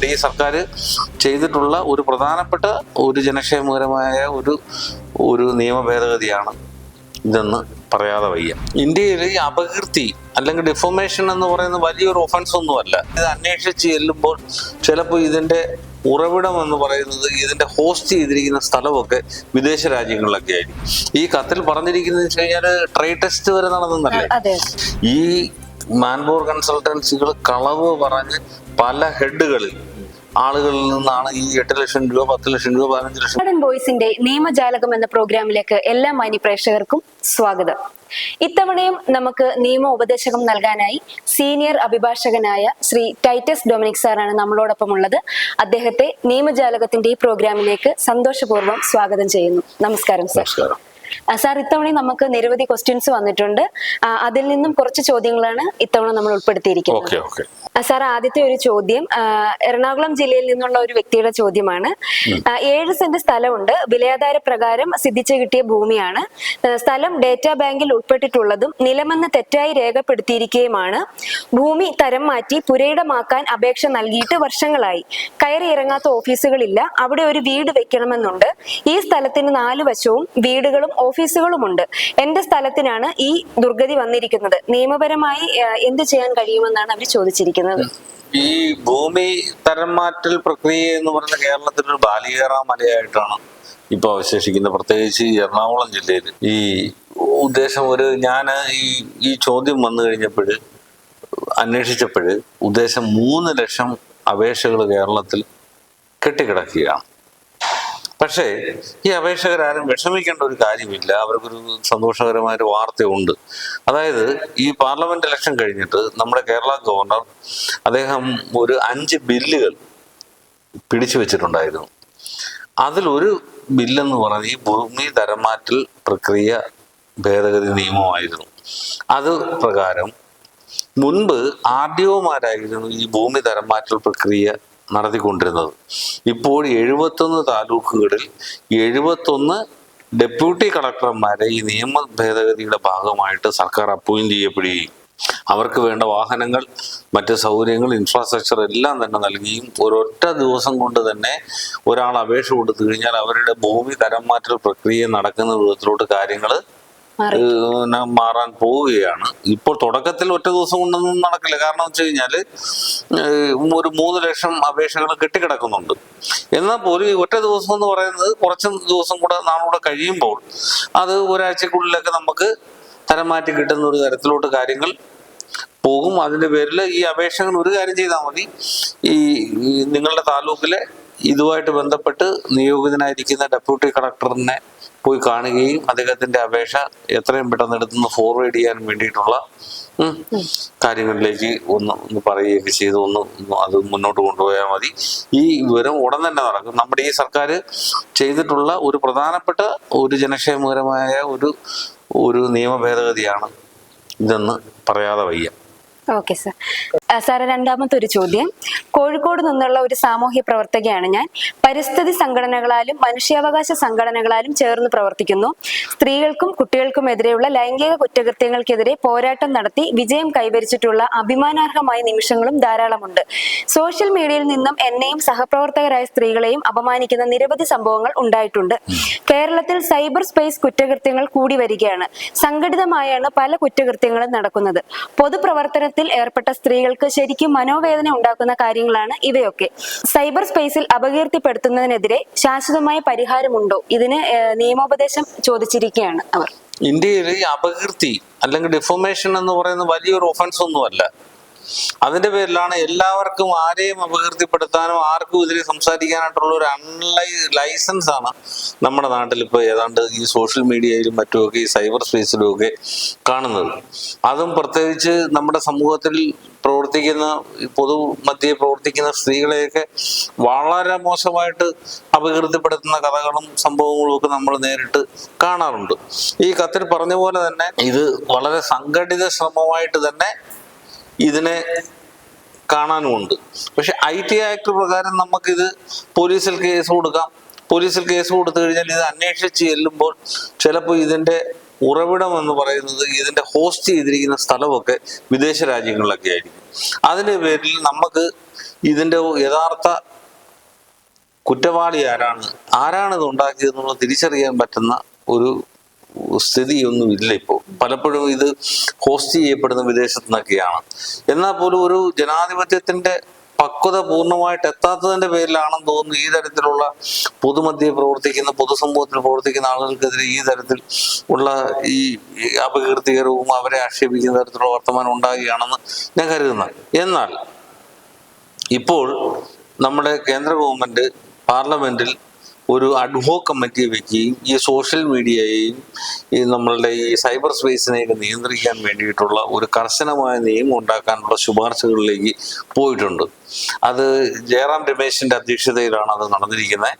നമ്മുടെ ഈ സർക്കാർ ചെയ്തിട്ടുള്ള ഒരു പ്രധാനപ്പെട്ട ഒരു ജനക്ഷേമകരമായ ഒരു ഒരു നിയമ ഭേദഗതിയാണ് ഇതെന്ന് പറയാതെ വയ്യ. ഇന്ത്യയിൽ ഈ അപകീർത്തി അല്ലെങ്കിൽ ഡിഫോമേഷൻ എന്ന് പറയുന്ന വലിയൊരു ഒഫൻസ് ഒന്നുമല്ല. ഇത് അന്വേഷിച്ച് ചെല്ലുമ്പോൾ ചിലപ്പോൾ ഇതിന്റെ ഉറവിടം എന്ന് പറയുന്നത് ഇതിന്റെ ഹോസ്റ്റ് ചെയ്തിരിക്കുന്ന സ്ഥലമൊക്കെ വിദേശ രാജ്യങ്ങളിലൊക്കെ ആയിരിക്കും. ഈ കത്തിൽ പറഞ്ഞിരിക്കുന്നത് വെച്ച് കഴിഞ്ഞാൽ ട്രേഡ് ടെസ്റ്റ് വരെ നടന്നല്ലേ ഈ മാൻപവർ കൺസൾട്ടൻസികൾ കളവ് പറഞ്ഞ് പല ഹെഡുകളിൽ ആളുകളിൽ നിന്നാണ് ഈ എട്ട് ലക്ഷം രൂപ പത്ത് ലക്ഷം രൂപ പതിനഞ്ച് ലക്ഷം ബോയ്സിന്റെ നിയമജാലകം എന്ന പ്രോഗ്രാമിലേക്ക് എല്ലാ മാന്യ പ്രേക്ഷകർക്കും സ്വാഗതം. ഇത്തവണയും നമുക്ക് നിയമ ഉപദേശകം നൽകാനായി സീനിയർ അഭിഭാഷകനായ ശ്രീ ടൈറ്റസ് ഡൊമിനിക് സാറാണ് നമ്മളോടൊപ്പം ഉള്ളത് അദ്ദേഹത്തെ നിയമജാലകത്തിന്റെ ഈ പ്രോഗ്രാമിലേക്ക് സന്തോഷപൂർവം സ്വാഗതം ചെയ്യുന്നു. നമസ്കാരം സാർ. സാർ ഇത്തവണ നമുക്ക് നിരവധി ക്വസ്റ്റ്യൻസ് വന്നിട്ടുണ്ട്. അതിൽ നിന്നും കുറച്ച് ചോദ്യങ്ങളാണ് ഇത്തവണ നമ്മൾ ഉൾപ്പെടുത്തിയിരിക്കുന്നത്. സാർ ആദ്യത്തെ ഒരു ചോദ്യം എറണാകുളം ജില്ലയിൽ നിന്നുള്ള ഒരു വ്യക്തിയുടെ ചോദ്യമാണ്. ഏഴ് സെന്റ് സ്ഥലമുണ്ട്. വിലയാധാര പ്രകാരം സിദ്ധിച്ചു കിട്ടിയ ഭൂമിയാണ്. സ്ഥലം ഡേറ്റാ ബാങ്കിൽ ഉൾപ്പെട്ടിട്ടുള്ളതും നിലമെന്ന് തെറ്റായി രേഖപ്പെടുത്തിയിരിക്കുകയുമാണ്. ഭൂമി തരം മാറ്റി പുരയിടമാക്കാൻ അപേക്ഷ നൽകിയിട്ട് വർഷങ്ങളായി. കയറി ഇറങ്ങാത്ത ഓഫീസുകളില്ല. അവിടെ ഒരു വീട് വെക്കണമെന്നുണ്ട്. ഈ സ്ഥലത്തിന് നാലു വശവും വീടുകളും ഓഫീസുകളുമുണ്ട്. എന്റെ സ്ഥലത്തിനാണ് ഈ ദുർഗതി വന്നിരിക്കുന്നത്. നിയമപരമായി എന്ത് ചെയ്യാൻ കഴിയുമെന്നാണ് അവർ ചോദിച്ചിരിക്കുന്നത്. ഈ ഭൂമി തരം മാറ്റൽ പ്രക്രിയ എന്ന് പറയുന്ന കേരളത്തിൽ ഒരു ബാലികേറ മലയായിട്ടാണ് ഇപ്പൊ അവശേഷിക്കുന്നത് പ്രത്യേകിച്ച് എറണാകുളം ജില്ലയിൽ. ഈ ഉദ്ദേശം ഒരു ഞാൻ ഈ ഈ ചോദ്യം വന്നു കഴിഞ്ഞപ്പോൾ അന്വേഷിച്ചപ്പോൾ ഉദ്ദേശം മൂന്ന് ലക്ഷം അപേക്ഷകൾ കേരളത്തിൽ കെട്ടിക്കിടക്കുകയാണ്. പക്ഷേ ഈ അപേക്ഷകരാരും വിഷമിക്കേണ്ട ഒരു കാര്യമില്ല. അവർക്കൊരു സന്തോഷകരമായ ഒരു വാർത്തയുണ്ട്. അതായത് ഈ പാർലമെന്റ് ഇലക്ഷൻ കഴിഞ്ഞിട്ട് നമ്മുടെ കേരള ഗവർണർ അദ്ദേഹം ഒരു അഞ്ച് ബില്ലുകൾ പിടിച്ചു വെച്ചിട്ടുണ്ടായിരുന്നു. അതിലൊരു ബില്ലെന്ന് പറഞ്ഞ ഈ ഭൂമി തരംമാറ്റൽ പ്രക്രിയ ഭേദഗതി നിയമമായിരുന്നു. അത് പ്രകാരം മുൻപ് ആർ ഡി ഒമാരായിരുന്നു ഈ ഭൂമി തരംമാറ്റൽ പ്രക്രിയ നടത്തിക്കൊണ്ടിരുന്നത്. ഇപ്പോൾ എഴുപത്തൊന്ന് താലൂക്കുകളിൽ എഴുപത്തൊന്ന് ഡെപ്യൂട്ടി കളക്ടർമാരെ ഈ നിയമ ഭേദഗതിയുടെ ഭാഗമായിട്ട് സർക്കാർ അപ്പോയിന്റ് ചെയ്യപ്പെടുകയും അവർക്ക് വേണ്ട വാഹനങ്ങൾ മറ്റ് സൗകര്യങ്ങൾ ഇൻഫ്രാസ്ട്രക്ചർ എല്ലാം തന്നെ നൽകിയും ഒരൊറ്റ ദിവസം കൊണ്ട് തന്നെ ഒരാൾ അപേക്ഷ കൊടുത്തു കഴിഞ്ഞാൽ അവരുടെ ഭൂമി തരം മാറ്റൽ പ്രക്രിയ നടക്കുന്ന വിധത്തിലോട്ട് കാര്യങ്ങൾ മാറാൻ പോവുകയാണ്. ഇപ്പോൾ തുടക്കത്തിൽ ഒറ്റ ദിവസം കൊണ്ടൊന്നും നടക്കില്ല. കാരണം വെച്ച് കഴിഞ്ഞാൽ ഒരു മൂന്ന് ലക്ഷം അപേക്ഷകൾ കെട്ടിക്കിടക്കുന്നുണ്ട്. എന്നാൽ പോലും ഈ ഒറ്റ ദിവസം എന്ന് പറയുന്നത് കുറച്ച് ദിവസം കൂടെ നാളൂടെ കഴിയുമ്പോൾ അത് ഒരാഴ്ചക്കുള്ളിലൊക്കെ നമുക്ക് തരം മാറ്റി കിട്ടുന്ന ഒരു തരത്തിലോട്ട് കാര്യങ്ങൾ പോകും. അതിന്റെ പേരിൽ ഈ അപേക്ഷകൾ ഒരു കാര്യം ചെയ്താൽ മതി. ഈ നിങ്ങളുടെ താലൂക്കിലെ ഇതുമായിട്ട് ബന്ധപ്പെട്ട് നിയോഗിതനായിരിക്കുന്ന ഡെപ്യൂട്ടി കളക്ടറിനെ പോയി കാണുകയും അദ്ദേഹത്തിന്റെ അപേക്ഷ എത്രയും പെട്ടെന്ന് എടുത്തുനിന്ന് ഫോർവേഡ് ചെയ്യാൻ വേണ്ടിയിട്ടുള്ള കാര്യങ്ങളിലേക്ക് ഒന്ന് ഒന്ന് പറയുകയൊക്കെ ചെയ്ത്. ഒന്ന് ഒന്ന് അത് മുന്നോട്ട് കൊണ്ടുപോയാൽ മതി. ഈ വിവരം ഉടൻ തന്നെ നടക്കും. നമ്മുടെ ഈ സർക്കാർ ചെയ്തിട്ടുള്ള ഒരു പ്രധാനപ്പെട്ട ഒരു ജനക്ഷേമകരമായ ഒരു ഒരു നിയമ ഭേദഗതിയാണ് ഇതെന്ന് പറയാതെ വയ്യ. ഓക്കെ സാർ സാറെ രണ്ടാമത്തെ ഒരു ചോദ്യം. കോഴിക്കോട് നിന്നുള്ള ഒരു സാമൂഹ്യ പ്രവർത്തകയാണ് ഞാൻ. പരിസ്ഥിതി സംഘടനകളാലും മനുഷ്യാവകാശ സംഘടനകളാലും ചേർന്ന് പ്രവർത്തിക്കുന്നു. സ്ത്രീകൾക്കും കുട്ടികൾക്കും എതിരെയുള്ള ലൈംഗിക കുറ്റകൃത്യങ്ങൾക്കെതിരെ പോരാട്ടം നടത്തി വിജയം കൈവരിച്ചിട്ടുള്ള അഭിമാനാർഹമായ നിമിഷങ്ങളും ധാരാളമുണ്ട്. സോഷ്യൽ മീഡിയയിൽ നിന്നും എന്നെയും സഹപ്രവർത്തകരായ സ്ത്രീകളെയും അപമാനിക്കുന്ന നിരവധി സംഭവങ്ങൾ ഉണ്ടായിട്ടുണ്ട്. കേരളത്തിൽ സൈബർ സ്പേസ് കുറ്റകൃത്യങ്ങൾ കൂടി വരികയാണ്. സംഘടിതമായാണ് പല കുറ്റകൃത്യങ്ങളും നടക്കുന്നത്. പൊതുപ്രവർത്തനത്തിൽ ഏർപ്പെട്ട സ്ത്രീകൾക്ക് ശരിക്കും മനോവേദന ഉണ്ടാക്കുന്ന കാര്യങ്ങളാണ് ഇവയൊക്കെ. സൈബർ സ്പേസിൽ അപകീർത്തിപ്പെടുത്തുന്നതിനെതിരെ ശാശ്വതമായ പരിഹാരമുണ്ടോ? ഇതിന് നിയമോപദേശം ചോദിച്ചിരിക്കുകയാണ് അവർ. ഇന്ത്യയിൽ അപകീർത്തി അല്ലെങ്കിൽ ഡിഫോമേഷൻ എന്ന് പറയുന്ന വലിയൊരു ഒഫൻസ് ഒന്നുമല്ല. അതിന്റെ പേരിലാണ് എല്ലാവർക്കും ആരെയും അപകീർത്തിപ്പെടുത്താനും ആർക്കും ഇതിനെ സംസാരിക്കാനായിട്ടുള്ള ഒരു അൺലൈ ലൈസൻസ് ആണ് നമ്മുടെ നാട്ടിൽ ഇപ്പോൾ ഏതാണ്ട് ഈ സോഷ്യൽ മീഡിയയിലും മറ്റുമൊക്കെ ഈ സൈബർ സ്പേസിലും ഒക്കെ കാണുന്നത്. അതും പ്രത്യേകിച്ച് നമ്മുടെ സമൂഹത്തിൽ പ്രവർത്തിക്കുന്ന പൊതു മധ്യേ പ്രവർത്തിക്കുന്ന സ്ത്രീകളെയൊക്കെ വളരെ മോശമായിട്ട് അപകീർത്തിപ്പെടുത്തുന്ന കഥകളും സംഭവങ്ങളും ഒക്കെ നമ്മൾ നേരിട്ട് കാണാറുണ്ട്. ഈ കത്തിൽ പറഞ്ഞ പോലെ തന്നെ ഇത് വളരെ സംഘടിത ശ്രമമായിട്ട് തന്നെ ഇതിനെ കാണാനുമുണ്ട്. പക്ഷെ ഐ ടി ആക്ട് പ്രകാരം നമുക്കിത് പോലീസിൽ കേസ് കൊടുക്കാം. പോലീസിൽ കേസ് കൊടുത്തു കഴിഞ്ഞാൽ ഇത് അന്വേഷിച്ച് ചെല്ലുമ്പോൾ ചിലപ്പോൾ ഇതിന്റെ ഉറവിടം എന്ന് പറയുന്നത് ഇതിന്റെ ഹോസ്റ്റ് ചെയ്തിരിക്കുന്ന സ്ഥലമൊക്കെ വിദേശ രാജ്യങ്ങളിലൊക്കെ ആയിരിക്കും. അതിന്റെ പേരിൽ നമുക്ക് ഇതിന്റെ യഥാർത്ഥ കുറ്റവാളി ആരാണ്? ആരാണ് ഇത് ഉണ്ടാക്കിയതെന്നുള്ള തിരിച്ചറിയാൻ പറ്റുന്ന ഒരു സ്ഥിതിയൊന്നും ഇല്ല ഇപ്പോൾ പലപ്പോഴും ഇത് ഹോസ്റ്റ് ചെയ്യപ്പെടുന്ന വിദേശത്തു നിന്നൊക്കെയാണ് എന്നാൽ പോലും ഒരു ജനാധിപത്യത്തിന്റെ പക്വത പൂർണമായിട്ട് എത്താത്തതിന്റെ പേരിലാണെന്ന് തോന്നുന്നു ഈ തരത്തിലുള്ള പൊതുമധ്യേ പ്രവർത്തിക്കുന്ന പൊതുസമൂഹത്തിൽ പ്രവർത്തിക്കുന്ന ആളുകൾക്കെതിരെ ഈ തരത്തിൽ ഉള്ള ഈ ഈ അപകീർത്തികരവും അവരെ ആക്ഷേപിക്കുന്ന തരത്തിലുള്ള വർത്തമാനം ഉണ്ടാകുകയാണെന്ന് ഞാൻ കരുതുന്നത് എന്നാൽ ഇപ്പോൾ നമ്മുടെ കേന്ദ്ര ഗവൺമെന്റ് പാർലമെന്റിൽ ഒരു അഡ്ഹോ കമ്മിറ്റി വെക്കുകയും ഈ സോഷ്യൽ മീഡിയയെയും ഈ നമ്മളുടെ ഈ സൈബർ സ്പേസിനെയൊക്കെ നിയന്ത്രിക്കാൻ വേണ്ടിയിട്ടുള്ള ഒരു കർശനമായ നിയമം ഉണ്ടാക്കാനുള്ള ശുപാർശകളിലേക്ക് പോയിട്ടുണ്ട്. അത് ജയറാം രമേശിന്റെ അധ്യക്ഷതയിലാണ് അത് നടന്നിരിക്കുന്നത്.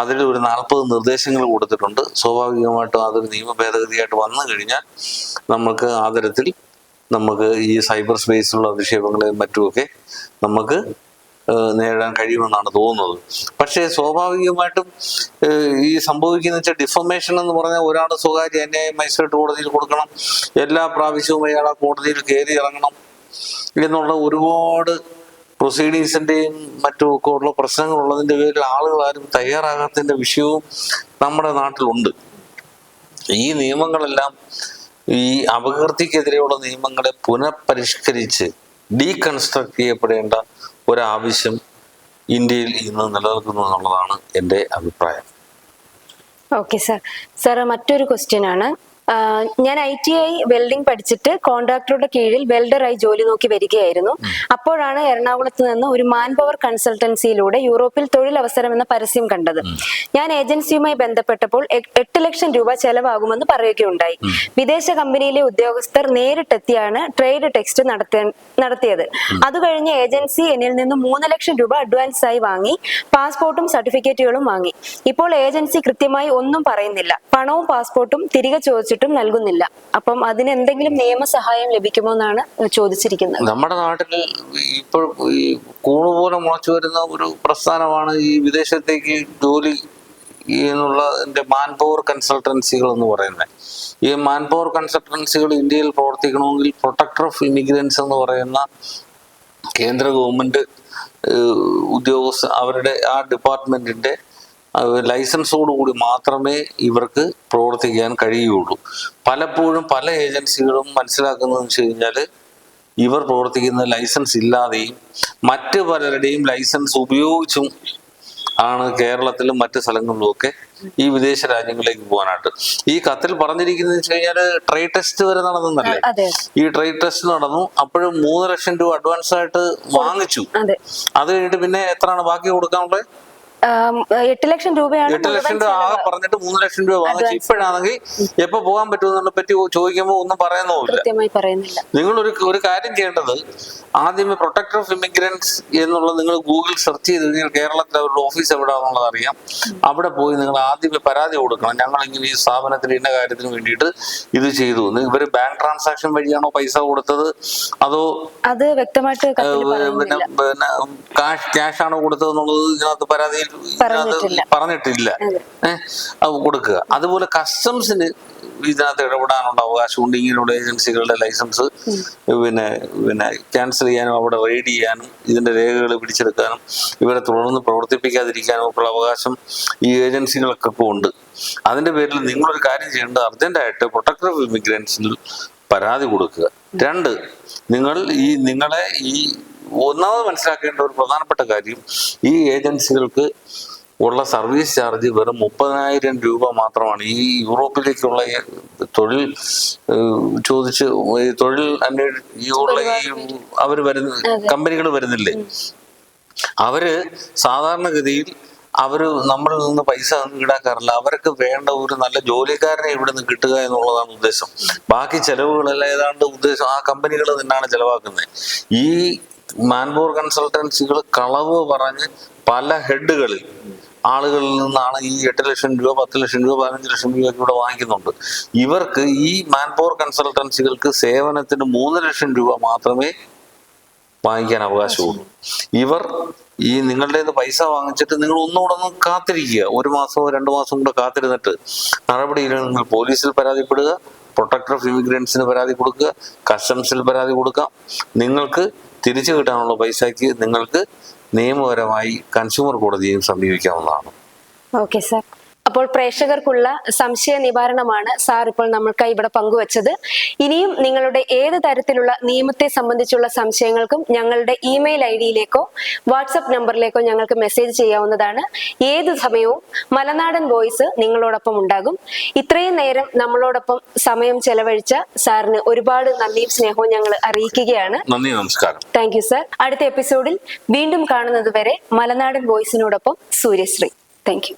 അതിൽ ഒരു നാൽപ്പത് നിർദ്ദേശങ്ങൾ കൊടുത്തിട്ടുണ്ട്. സ്വാഭാവികമായിട്ടും അതൊരു നിയമ ഭേദഗതിയായിട്ട് വന്നു കഴിഞ്ഞാൽ നമുക്ക് ആ തരത്തിൽ നമുക്ക് ഈ സൈബർ സ്പേസിലുള്ള അധിക്ഷേപങ്ങളെയും മറ്റുമൊക്കെ നമുക്ക് ഏഹ്, നേരിടാൻ കഴിയുമെന്നാണ് തോന്നുന്നത്. പക്ഷേ സ്വാഭാവികമായിട്ടും ഈ സംഭവിക്കുന്ന വെച്ചാൽ ഡിഫർമേഷൻ എന്ന് പറഞ്ഞാൽ ഒരാൾ സ്വകാര്യ അന്യായം മജിസ്ട്രേറ്റ് കോടതിയിൽ കൊടുക്കണം എല്ലാ പ്രാവശ്യവും അയാൾ ആ കോടതിയിൽ കയറി ഇറങ്ങണം എന്നുള്ള ഒരുപാട് പ്രൊസീഡിങ്സിന്റെയും മറ്റും ഒക്കെ ഉള്ള പ്രശ്നങ്ങളുള്ളതിന്റെ പേരിൽ ആളുകൾ ആരും തയ്യാറാകാത്തതിന്റെ വിഷയവും നമ്മുടെ നാട്ടിലുണ്ട്. ഈ നിയമങ്ങളെല്ലാം ഈ അപകീർത്തിക്കെതിരെയുള്ള നിയമങ്ങളെ പുനഃപരിഷ്കരിച്ച് ഡീകൺസ്ട്രക്ട് ചെയ്യപ്പെടേണ്ട ഒരാവശ്യം ഇന്ത്യയിൽ ഇന്ന് നിലനിൽക്കുന്നു എന്നുള്ളതാണ് എന്റെ അഭിപ്രായം. ഓക്കെ സർ സാർ മറ്റൊരു ക്വസ്റ്റ്യൻ ആണ്. ഞാൻ ഐ ടി ഐ വെൽഡിംഗ് പഠിച്ചിട്ട് കോൺട്രാക്ടറുടെ കീഴിൽ വെൽഡറായി ജോലി നോക്കി വരികയായിരുന്നു. അപ്പോഴാണ് എറണാകുളത്ത് നിന്ന് ഒരു മാൻ പവർ കൺസൾട്ടൻസിയിലൂടെ യൂറോപ്പിൽ തൊഴിലവസരം എന്ന പരസ്യം കണ്ടത്. ഞാൻ ഏജൻസിയുമായി ബന്ധപ്പെട്ടപ്പോൾ എട്ട് ലക്ഷം രൂപ ചെലവാകുമെന്ന് പറയുകയുണ്ടായി. വിദേശ കമ്പനിയിലെ ഉദ്യോഗസ്ഥർ നേരിട്ടെത്തിയാണ് ട്രേഡ് ടെക്സ്റ്റ് നടത്തിയത്. അത് കഴിഞ്ഞ് ഏജൻസി എന്നിൽ നിന്ന് മൂന്ന് ലക്ഷം രൂപ അഡ്വാൻസ് ആയി വാങ്ങി പാസ്പോർട്ടും സർട്ടിഫിക്കറ്റുകളും വാങ്ങി. ഇപ്പോൾ ഏജൻസി കൃത്യമായി ഒന്നും പറയുന്നില്ല. പണവും പാസ്പോർട്ടും തിരികെ ചോദിച്ചിട്ടും നൽകുന്നില്ല. അപ്പം അതിന് എന്തെങ്കിലും നിയമസഹായം ലഭിക്കുമോ എന്നാണ് ചോദിച്ചിരിക്കുന്നത്. നമ്മുടെ നാട്ടിൽ ഇപ്പോൾ ഈ കൂണുപോലെ മുളച്ചു വരുന്ന ഒരു പ്രസ്ഥാനമാണ് ഈ വിദേശത്തേക്ക് ജോലി എന്നുള്ള മാൻ പവർ കൺസൾട്ടൻസികൾ എന്ന് പറയുന്നത്. ഈ മാൻ പവർ കൺസൾട്ടൻസികൾ ഇന്ത്യയിൽ പ്രവർത്തിക്കണമെങ്കിൽ പ്രൊട്ടക്ടർ ഓഫ് ഇമിഗ്രൻസ് എന്ന് പറയുന്ന കേന്ദ്ര ഗവൺമെന്റ് ഉദ്യോഗസ്ഥ അവരുടെ ആ ഡിപ്പാർട്ട്മെന്റിന്റെ ലൈസൻസോടുകൂടി മാത്രമേ ഇവർക്ക് പ്രവർത്തിക്കാൻ കഴിയുള്ളൂ. പലപ്പോഴും പല ഏജൻസികളും മനസ്സിലാക്കുന്നതെന്ന് വെച്ച് കഴിഞ്ഞാൽ ഇവർ പ്രവർത്തിക്കുന്ന ലൈസൻസ് ഇല്ലാതെയും മറ്റ് പലരുടെയും ലൈസൻസ് ഉപയോഗിച്ചും ആണ് കേരളത്തിലും മറ്റ് സ്ഥലങ്ങളിലുമൊക്കെ ഈ വിദേശ രാജ്യങ്ങളിലേക്ക് പോകാനായിട്ട്. ഈ കത്തിൽ പറഞ്ഞിരിക്കുന്നത് വെച്ച് കഴിഞ്ഞാൽ ട്രേഡ് ടെസ്റ്റ് വരെ നടന്നല്ലേ ഈ ട്രേഡ് ടെസ്റ്റ് നടന്നു. അപ്പോഴും മൂന്ന് ലക്ഷം രൂപ അഡ്വാൻസ് ആയിട്ട് വാങ്ങിച്ചു. അതെ കഴിഞ്ഞിട്ട് പിന്നെ എത്രയാണ് ബാക്കി കൊടുക്കാനുള്ളത്? എട്ട് ലക്ഷം രൂപയാണ് എട്ട് ലക്ഷം രൂപ ആകെ പറഞ്ഞിട്ട് മൂന്ന് ലക്ഷം രൂപ വാങ്ങിച്ചു ഇപ്പോഴാണെങ്കിൽ എപ്പോ പോകാൻ പറ്റുമെന്നുള്ളതിനെ പറ്റി ചോദിക്കുമ്പോൾ ഒന്നും പറയുന്നില്ല. നിങ്ങൾ ഒരു ഒരു കാര്യം ചെയ്യേണ്ടത് ആദ്യമേ പ്രൊട്ടക്ടർ ഓഫ് ഇമിഗ്രൻസ് എന്നുള്ളത് നിങ്ങൾ ഗൂഗിൾ സെർച്ച് ചെയ്ത് കഴിഞ്ഞാൽ കേരളത്തിലെ അവരുടെ ഓഫീസ് എവിടെയാണെന്നുള്ളത് അറിയാം. അവിടെ പോയി നിങ്ങൾ ആദ്യമേ പരാതി കൊടുക്കണം. ഞങ്ങൾ ഇങ്ങനെ ഈ സ്ഥാപനത്തിൽ ഇന്ന കാര്യത്തിന് വേണ്ടിയിട്ട് ഇത് ചെയ്തു. ഇവർ ബാങ്ക് ട്രാൻസാക്ഷൻ വഴിയാണോ പൈസ കൊടുത്തത്? അതോ അത് വ്യക്തമായിട്ട് പിന്നെ ക്യാഷ് ആണോ കൊടുത്തത് എന്നുള്ളത് ഇതിനകത്ത് പരാതിയിൽ പറഞ്ഞിട്ടില്ല. ഏഹ് കൊടുക്കുക. അതുപോലെ കസ്റ്റംസിന് ഇതിനകത്ത് ഇടപെടാനുള്ള അവകാശമുണ്ട് ഇങ്ങനെയുള്ള ഏജൻസികളുടെ ലൈസൻസ് പിന്നെ പിന്നെ ക്യാൻസൽ ചെയ്യാനും അവിടെ റെയ്ഡ് ചെയ്യാനും ഇതിന്റെ രേഖകൾ പിടിച്ചെടുക്കാനും ഇവരെ തുടർന്ന് പ്രവർത്തിപ്പിക്കാതിരിക്കാനും ഒക്കെ ഉള്ള അവകാശം ഈ ഏജൻസികൾക്കൊക്കെ ഉണ്ട്. അതിന്റെ പേരിൽ നിങ്ങളൊരു കാര്യം ചെയ്യേണ്ടത് അർജന്റായിട്ട് പ്രൊട്ടക്ടർ ഓഫ് ഇമിഗ്രൻസിൽ പരാതി കൊടുക്കുക. രണ്ട് നിങ്ങൾ ഈ നിങ്ങളെ ഈ ഒന്നാമത് മനസ്സിലാക്കേണ്ട ഒരു പ്രധാനപ്പെട്ട കാര്യം ഈ ഏജൻസികൾക്ക് ഉള്ള സർവീസ് ചാർജ് വെറും മുപ്പതിനായിരം രൂപ മാത്രമാണ്. ഈ യൂറോപ്പിലേക്കുള്ള തൊഴിൽ ചോദിച്ച് തൊഴിൽ അന്വേഷിക്കുള്ള ഈ അവർ വരുന്ന കമ്പനികൾ വരുന്നില്ലേ? അവർ സാധാരണഗതിയിൽ അവർ നമ്മളിൽ നിന്ന് പൈസ ഈടാക്കാറില്ല. അവർക്ക് വേണ്ട ഒരു നല്ല ജോലിക്കാരനെ ഇവിടെ നിന്ന് കിട്ടുക എന്നുള്ളതാണ് ഉദ്ദേശം. ബാക്കി ചെലവുകളെല്ലാം ഏതാണ്ട് ഉദ്ദേശം ആ കമ്പനികൾ തന്നെയാണ് ചെലവാക്കുന്നത്. ഈ മാൻപവർ കൺസൾട്ടൻസികൾ കളവ് പറഞ്ഞ് പല ഹെഡുകളിൽ ആളുകളിൽ നിന്നാണ് ഈ എട്ട് ലക്ഷം രൂപ പത്ത് ലക്ഷം രൂപ പതിനഞ്ച് ലക്ഷം രൂപയൊക്കെ ഇവിടെ വാങ്ങിക്കുന്നുണ്ട്. ഇവർക്ക് ഈ മാൻപവർ കൺസൾട്ടൻസികൾക്ക് സേവനത്തിന് മൂന്ന് ലക്ഷം രൂപ മാത്രമേ വാങ്ങിക്കാൻ അവകാശമുള്ളൂ. ഇവർ ഈ നിങ്ങളുടെ പൈസ വാങ്ങിച്ചിട്ട് നിങ്ങൾ ഒന്നുകൂടെ ഒന്ന് കാത്തിരിക്കുക. ഒരു മാസമോ രണ്ടു മാസം കൂടെ കാത്തിരുന്നിട്ട് നടപടിയിൽ നിങ്ങൾ പോലീസിൽ പരാതിപ്പെടുക പ്രൊട്ടക്ടർ ഓഫ് ഇമിഗ്രൻസിന് പരാതി കൊടുക്കുക കസ്റ്റംസിൽ പരാതി കൊടുക്കാം. നിങ്ങൾക്ക് തിരിച്ചു കിട്ടാനുള്ള പൈസയ്ക്ക് നിങ്ങൾക്ക് നിയമപരമായി കൺസ്യൂമർ കോടതിയെയും സമീപിക്കാവുന്നതാണ്. ഓക്കെ സാർ അപ്പോൾ പ്രേക്ഷകർക്കുള്ള സംശയ നിവാരണമാണ് സാർ ഇപ്പോൾ നമ്മൾക്കായി ഇവിടെ പങ്കുവച്ചത്. ഇനിയും നിങ്ങളുടെ ഏത് തരത്തിലുള്ള നിയമത്തെ സംബന്ധിച്ചുള്ള സംശയങ്ങൾക്കും ഞങ്ങളുടെ ഇമെയിൽ ഐ ഡിയിലേക്കോ വാട്സപ്പ് നമ്പറിലേക്കോ ഞങ്ങൾക്ക് മെസ്സേജ് ചെയ്യാവുന്നതാണ്. ഏത് സമയവും മലനാടൻ വോയിസ് നിങ്ങളോടൊപ്പം ഉണ്ടാകും. ഇത്രയും നേരം നമ്മളോടൊപ്പം സമയം ചെലവഴിച്ച സാറിന് ഒരുപാട് നന്ദിയും സ്നേഹവും ഞങ്ങൾ അറിയിക്കുകയാണ്. നന്ദി നമസ്കാരം. Thank you sir. അടുത്ത എപ്പിസോഡിൽ വീണ്ടും കാണുന്നത് വരെ മലനാടൻ വോയിസിനോടൊപ്പം സൂര്യശ്രീ. Thank you.